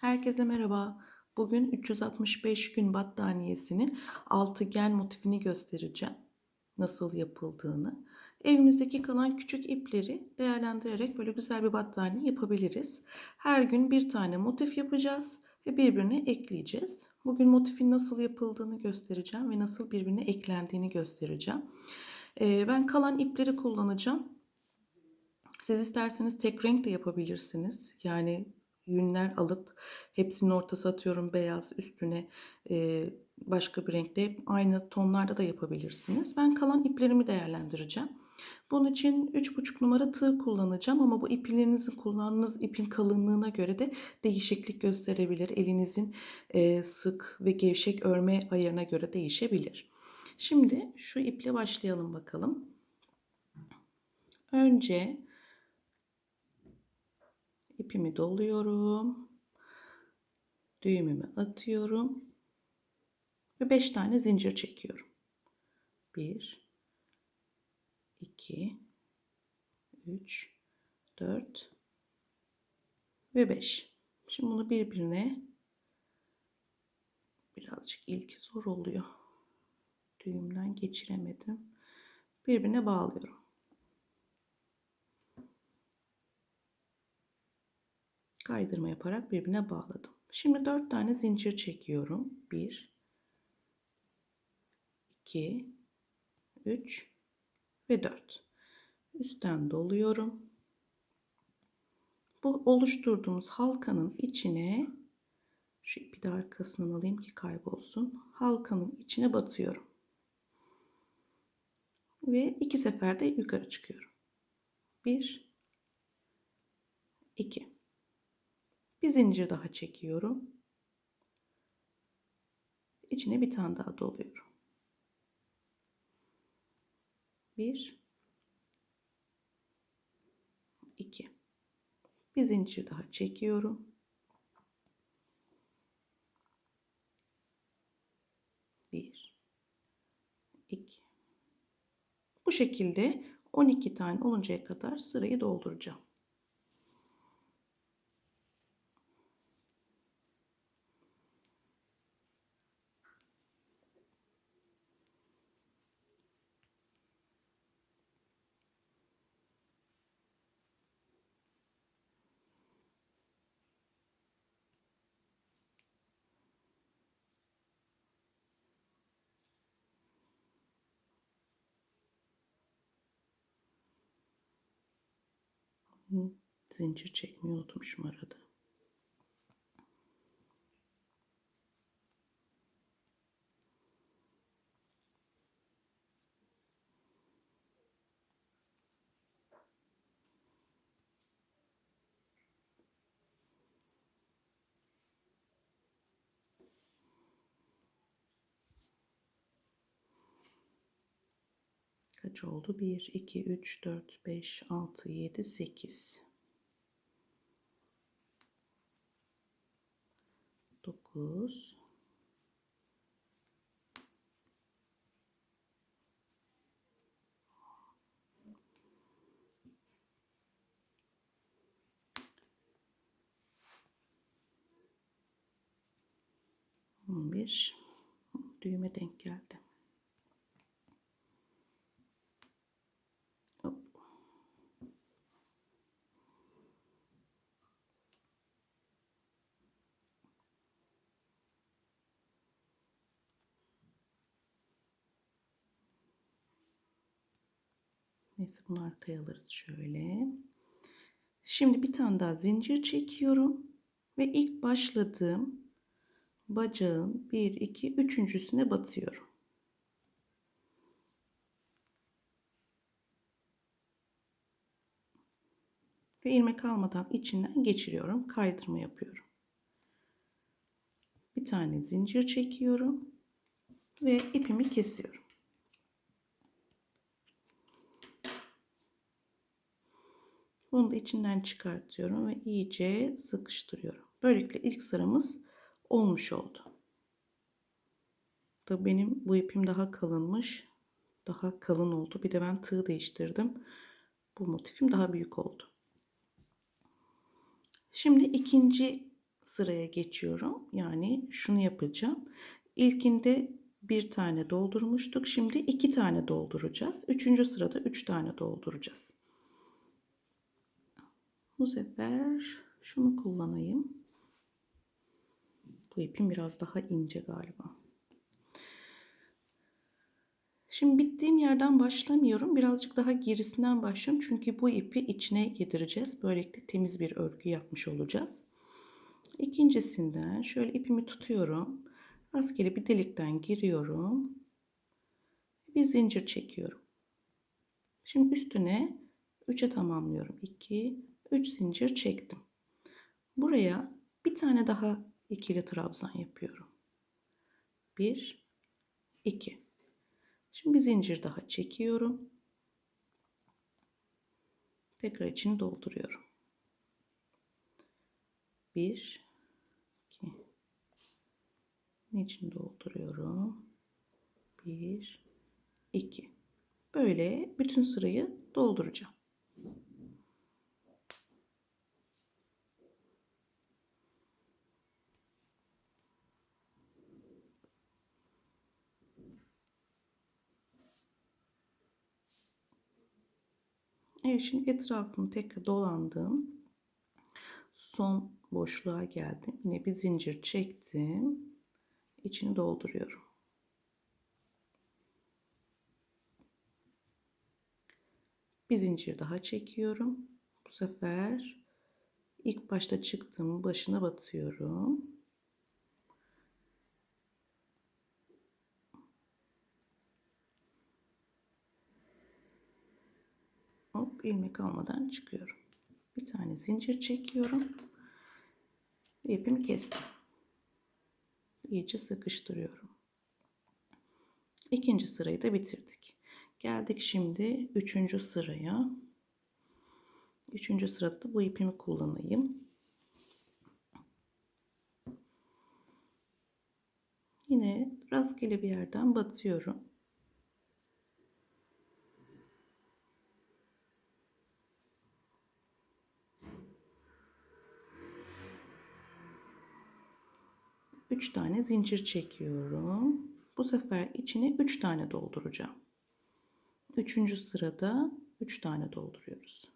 Herkese merhaba. Bugün 365 gün battaniyesinin altıgen motifini göstereceğim. Nasıl yapıldığını. Evimizdeki kalan küçük ipleri değerlendirerek böyle güzel bir battaniye yapabiliriz. Her gün bir tane motif yapacağız ve birbirine ekleyeceğiz. Bugün motifin nasıl yapıldığını göstereceğim ve nasıl birbirine eklendiğini göstereceğim. Ee, ben kalan ipleri kullanacağım. Siz isterseniz tek renk de yapabilirsiniz. Yani yünler alıp hepsinin ortası atıyorum beyaz üstüne e, başka bir renkte aynı tonlarda da yapabilirsiniz. Ben kalan iplerimi değerlendireceğim. Bunun için 3,5 numara tığ kullanacağım ama bu ipinizin kullandığınız ipin kalınlığına göre de değişiklik gösterebilir. Elinizin e, sık ve gevşek örme ayarına göre değişebilir. Şimdi şu iple başlayalım bakalım. Önce ipimi doluyorum. Düğümümü atıyorum. Ve 5 tane zincir çekiyorum. 1 2 3 4 ve 5. Şimdi bunu birbirine birazcık ilk zor oluyor. Düğümden geçiremedim. Birbirine bağlıyorum. Kaydırma yaparak birbirine bağladım. Şimdi 4 tane zincir çekiyorum. 1 2 3 ve 4. Üstten doluyorum. Bu oluşturduğumuz halkanın içine şu ipi de arkasından alayım ki kaybolsun. Halkanın içine batıyorum. Ve iki seferde yukarı çıkıyorum. 1 2 bir zincir daha çekiyorum. İçine bir tane daha doluyorum. Bir, iki. Bir zincir daha çekiyorum. Bir, iki. Bu şekilde 12 tane oluncaya kadar sırayı dolduracağım. Zincir çekmeyi unutmuşum arada. Kaç oldu? 1, 2, 3, 4, 5, 6, 7, 8. 9. On bir düğüme denk geldi. Neyse bunu arkaya alırız şöyle. Şimdi bir tane daha zincir çekiyorum. Ve ilk başladığım bacağın 1, 2, üçüncüsüne batıyorum. Ve ilmek almadan içinden geçiriyorum. Kaydırma yapıyorum. Bir tane zincir çekiyorum. Ve ipimi kesiyorum. Bunu da içinden çıkartıyorum ve iyice sıkıştırıyorum. Böylelikle ilk sıramız olmuş oldu. Tabii benim bu ipim daha kalınmış. Daha kalın oldu. Bir de ben tığ değiştirdim. Bu motifim daha büyük oldu. Şimdi ikinci sıraya geçiyorum. Yani şunu yapacağım. İlkinde bir tane doldurmuştuk. Şimdi iki tane dolduracağız. Üçüncü sırada üç tane dolduracağız. Bu sefer şunu kullanayım. Bu ipim biraz daha ince galiba. Şimdi bittiğim yerden başlamıyorum. Birazcık daha gerisinden başlıyorum. Çünkü bu ipi içine yedireceğiz. Böylelikle temiz bir örgü yapmış olacağız. İkincisinden şöyle ipimi tutuyorum. Rastgele bir delikten giriyorum. Bir zincir çekiyorum. Şimdi üstüne 3'e tamamlıyorum. 2, 3 zincir çektim. Buraya bir tane daha ikili trabzan yapıyorum. 1, 2. Şimdi bir zincir daha çekiyorum. Tekrar içini dolduruyorum. 1 2 içini dolduruyorum. 1 2 Böyle bütün sırayı dolduracağım. Evet şimdi etrafını tekrar dolandım. Son boşluğa geldim. Yine bir zincir çektim. İçini dolduruyorum. Bir zincir daha çekiyorum. Bu sefer ilk başta çıktığım başına batıyorum. İlmek almadan çıkıyorum. Bir tane zincir çekiyorum. İpimi kestim. İyice sıkıştırıyorum. İkinci sırayı da bitirdik. Geldik şimdi üçüncü sıraya. Üçüncü sırada da bu ipimi kullanayım. Yine rastgele bir yerden batıyorum. Üç tane zincir çekiyorum. Bu sefer içine üç tane dolduracağım. Üçüncü sırada üç tane dolduruyoruz.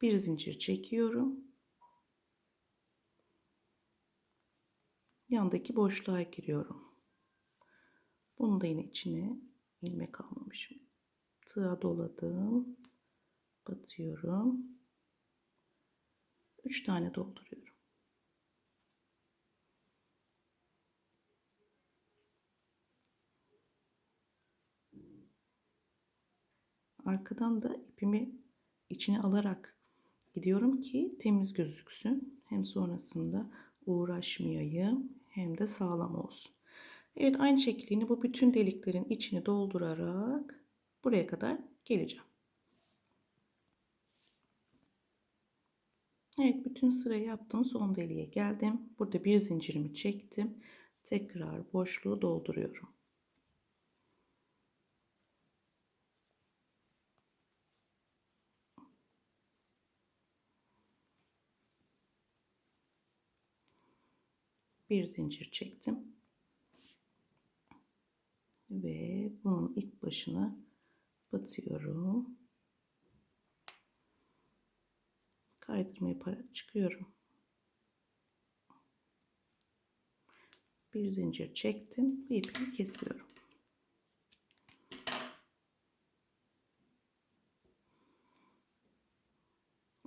Bir zincir çekiyorum. Yandaki boşluğa giriyorum. Bunu da yine içine ilmek almamışım. Tığa doladım. Batıyorum. 3 tane dolduruyorum. Arkadan da ipimi içine alarak gidiyorum ki temiz gözüksün. Hem sonrasında uğraşmayayım hem de sağlam olsun. Evet aynı şekilde bu bütün deliklerin içini doldurarak buraya kadar geleceğim. Evet bütün sırayı yaptım. Son deliğe geldim. Burada bir zincirimi çektim. Tekrar boşluğu dolduruyorum. Bir zincir çektim. Ve bunun ilk başına batıyorum. Kaydırma yaparak çıkıyorum. Bir zincir çektim ve ipimi kesiyorum.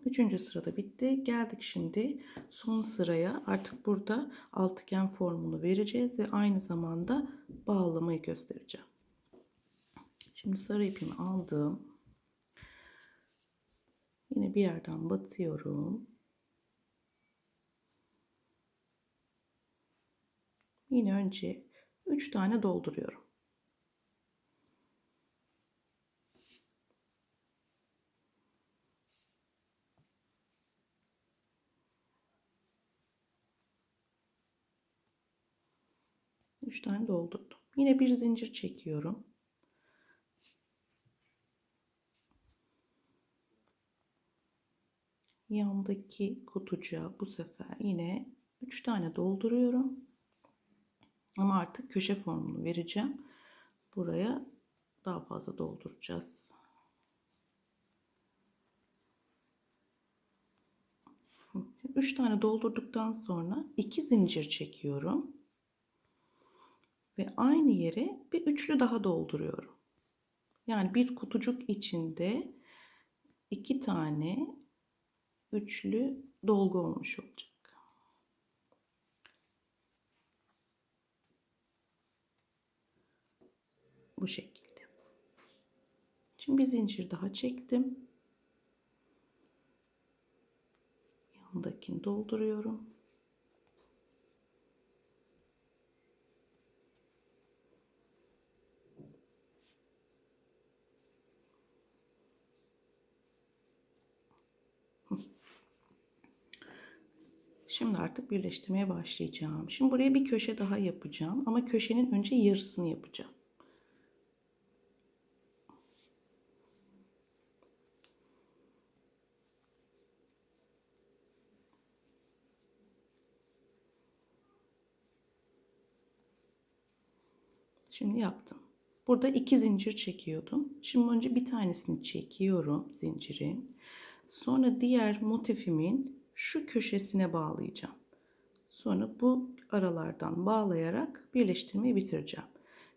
Üçüncü sırada bitti. Geldik şimdi son sıraya. Artık burada altıgen formunu vereceğiz ve aynı zamanda bağlamayı göstereceğim. Şimdi sarı ipimi aldım. Yine bir yerden batıyorum. Yine önce 3 tane dolduruyorum. Üç tane doldurdum. Yine bir zincir çekiyorum. Yandaki kutucuğa bu sefer yine 3 tane dolduruyorum. Ama artık köşe formunu vereceğim. Buraya daha fazla dolduracağız. Üç tane doldurduktan sonra iki zincir çekiyorum. Ve aynı yere bir üçlü daha dolduruyorum. Yani bir kutucuk içinde iki tane üçlü dolgu olmuş olacak. Bu şekilde. Şimdi bir zincir daha çektim. Yandakini dolduruyorum. Şimdi artık birleştirmeye başlayacağım. Şimdi buraya bir köşe daha yapacağım ama köşenin önce yarısını yapacağım. Şimdi yaptım. Burada iki zincir çekiyordum. Şimdi önce bir tanesini çekiyorum zincirin. Sonra diğer motifimin şu köşesine bağlayacağım. Sonra bu aralardan bağlayarak birleştirmeyi bitireceğim.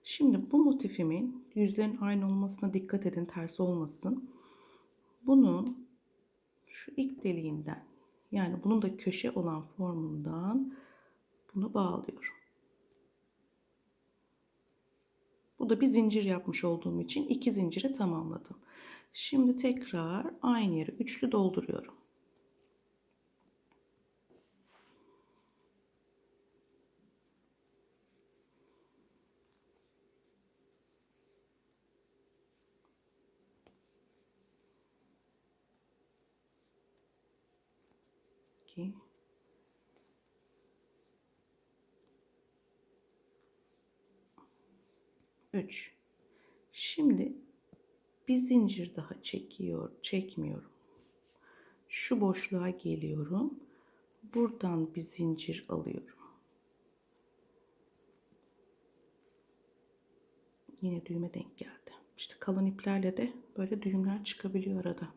Şimdi bu motifimin yüzlerin aynı olmasına dikkat edin ters olmasın. Bunun şu ilk deliğinden yani bunun da köşe olan formundan bunu bağlıyorum. Bu da bir zincir yapmış olduğum için iki zinciri tamamladım. Şimdi tekrar aynı yere üçlü dolduruyorum. 3. Şimdi bir zincir daha çekiyor, çekmiyorum. Şu boşluğa geliyorum. Buradan bir zincir alıyorum. Yine düğme denk geldi. İşte kalın iplerle de böyle düğümler çıkabiliyor arada.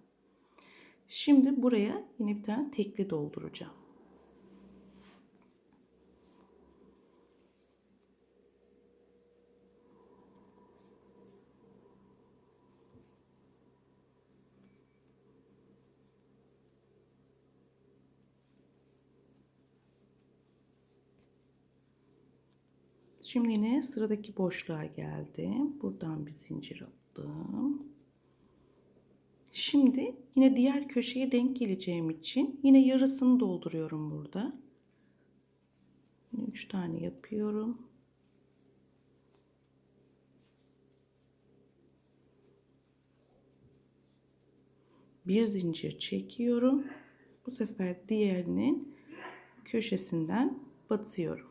Şimdi buraya yine bir tane tekli dolduracağım. Şimdi yine sıradaki boşluğa geldim. Buradan bir zincir attım. Şimdi yine diğer köşeye denk geleceğim için yine yarısını dolduruyorum burada. Yine 3 tane yapıyorum. Bir zincir çekiyorum. Bu sefer diğerinin köşesinden batıyorum.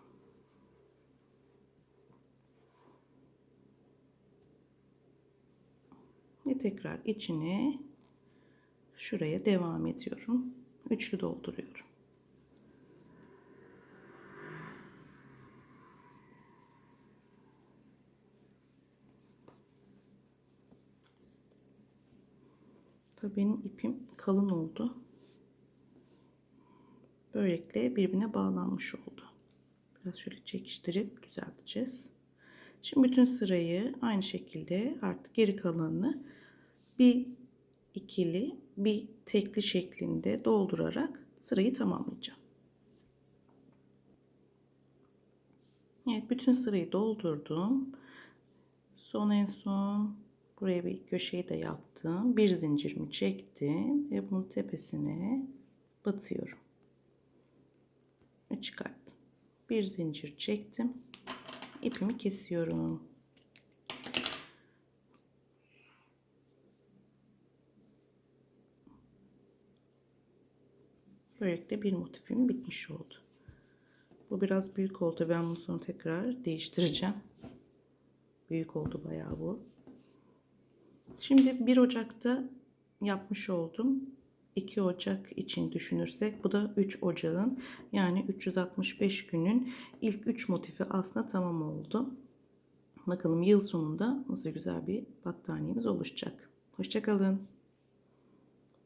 Tekrar içine şuraya devam ediyorum. Üçlü dolduruyorum. Tabii benim ipim kalın oldu. Böylelikle birbirine bağlanmış oldu. Biraz şöyle çekiştirip düzelteceğiz. Şimdi bütün sırayı aynı şekilde artık geri kalanını bir ikili bir tekli şeklinde doldurarak sırayı tamamlayacağım. Evet bütün sırayı doldurdum. Son en son buraya bir köşeyi de yaptım. Bir zincirimi çektim ve bunun tepesine batıyorum. Ve çıkarttım. Bir zincir çektim. İpimi kesiyorum. Böylelikle bir motifim bitmiş oldu. Bu biraz büyük oldu. Ben bunu sonra tekrar değiştireceğim. Büyük oldu bayağı bu. Şimdi 1 Ocak'ta yapmış oldum. 2 Ocak için düşünürsek bu da 3 Ocağın yani 365 günün ilk 3 motifi aslında tamam oldu. Bakalım yıl sonunda nasıl güzel bir battaniyemiz oluşacak. Hoşçakalın.